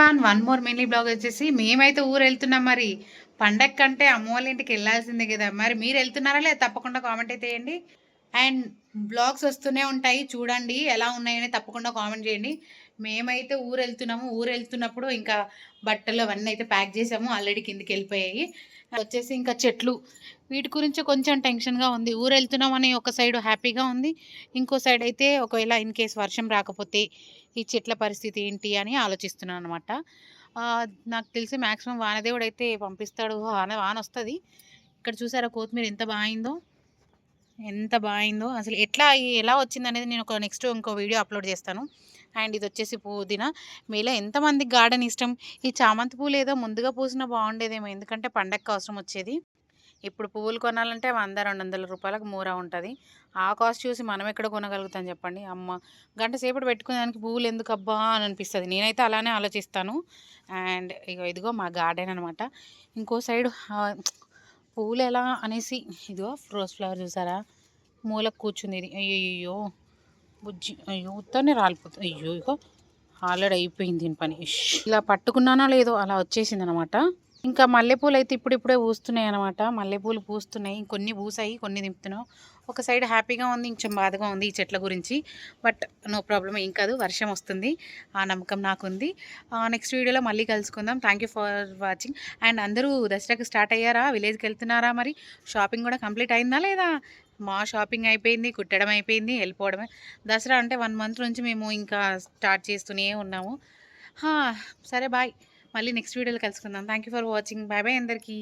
One one more mini blog వచ్చేసి మేమైతే ఊరు వెళ్తున్నాం మరి. పండగ కంటే అమ్మ వాళ్ళ ఇంటికి వెళ్ళాల్సిందే కదా. మరి మీరు వెళ్తున్నారా లేదా తప్పకుండా కామెంట్ అయితే చేయండి. అండ్ బ్లాగ్స్ వస్తూనే ఉంటాయి. చూడండి ఎలా ఉన్నాయని తప్పకుండా కామెంట్ చేయండి. మేమైతే ఊరు వెళ్తున్నాము ఊరు వెళ్తున్నప్పుడు ఇంకా బట్టలు అవన్నీ అయితే ప్యాక్ చేసాము. ఆల్రెడీ కిందికి వెళ్ళిపోయాయి వచ్చేసి ఇంకా చెట్లు. వీటి గురించి కొంచెం టెన్షన్గా ఉంది. ఊరు వెళ్తున్నామని ఒక సైడ్ హ్యాపీగా ఉంది. ఇంకో సైడ్ అయితే ఒకవేళ ఇన్ కేస్ వర్షం రాకపోతే ఈ చెట్ల పరిస్థితి ఏంటి అని ఆలోచిస్తున్నాను అనమాట నాకు తెలిసి మ్యాక్సిమం వానదేవుడు అయితే పంపిస్తాడు. వాన వాన వస్తుంది ఇక్కడ చూసారా కొత్తిమీర ఎంత బాగుందో? ఎంత బాగుందో. అసలు ఎట్లా ఎలా వచ్చింది అనేది నేను ఒక నెక్స్ట్ ఇంకో వీడియో అప్లోడ్ చేస్తాను. అండ్ ఇది వచ్చేసి పుదీనా. మీలో ఎంతమందికి గార్డెన్ ఇష్టం? ఈ చామంతి పూలు ఏదో ముందుగా పూసినా బాగుండేదేమో. ఎందుకంటే పండగకి అవసరం వచ్చేది. ఇప్పుడు పువ్వులు కొనాలంటే వంద రెండు వందల రూపాయలకు మూర ఉంటుంది. ఆ కాస్ట్ చూసి మనం ఎక్కడ కొనగలుగుతాం చెప్పండి? అమ్మ గంట సేపటి పెట్టుకునేదానికి పువ్వులు ఎందుకు అబ్బా అని అనిపిస్తుంది. నేనైతే అలానే ఆలోచిస్తాను. అండ్ ఇగో ఇదిగో మా గార్డెన్ అనమాట ఇంకో సైడ్ పువ్వులు ఎలా అనేసి ఇదిగో రోజ్ ఫ్లవర్ చూసారా? మూలకు కూర్చుంది ఇది. అయ్యో బుజ్జి అయ్యో! ఉత్తనే రాలిపోతుంది అయ్యో! ఇగో ఆల్రెడీ అయిపోయింది దీని పని. ఇలా పట్టుకున్నానో లేదో అలా వచ్చేసింది అనమాట ఇంకా మల్లెపూలు అయితే ఇప్పుడిప్పుడే పూస్తున్నాయి అనమాట మల్లెపూలు పూస్తున్నాయి. కొన్ని పూసాయి కొన్ని దింపుతున్నాం. ఒక సైడ్ హ్యాపీగా ఉంది ఇంకొంచెం బాధగా ఉంది ఈ చెట్ల గురించి. బట్ నో ప్రాబ్లం ఏం కాదు. వర్షం వస్తుంది. ఆ నమ్మకం నాకుంది. నెక్స్ట్ వీడియోలో మళ్ళీ కలుసుకుందాం. Thank you for watching. And అందరూ దసరాకి స్టార్ట్ అయ్యారా? విలేజ్కి వెళ్తున్నారా మరి? షాపింగ్ కూడా కంప్లీట్ అయిందా లేదా? మా షాపింగ్ అయిపోయింది కుట్టడం అయిపోయింది వెళ్ళిపోవడమే. దసరా అంటే వన్ మంత్ నుంచి మేము ఇంకా స్టార్ట్ చేస్తూనే ఉన్నాము. సరే బాయ్. మళ్ళీ నెక్స్ట్ వీడియోలో కలుసుకుందాం. Thank you for watching bye bye అందరికీ.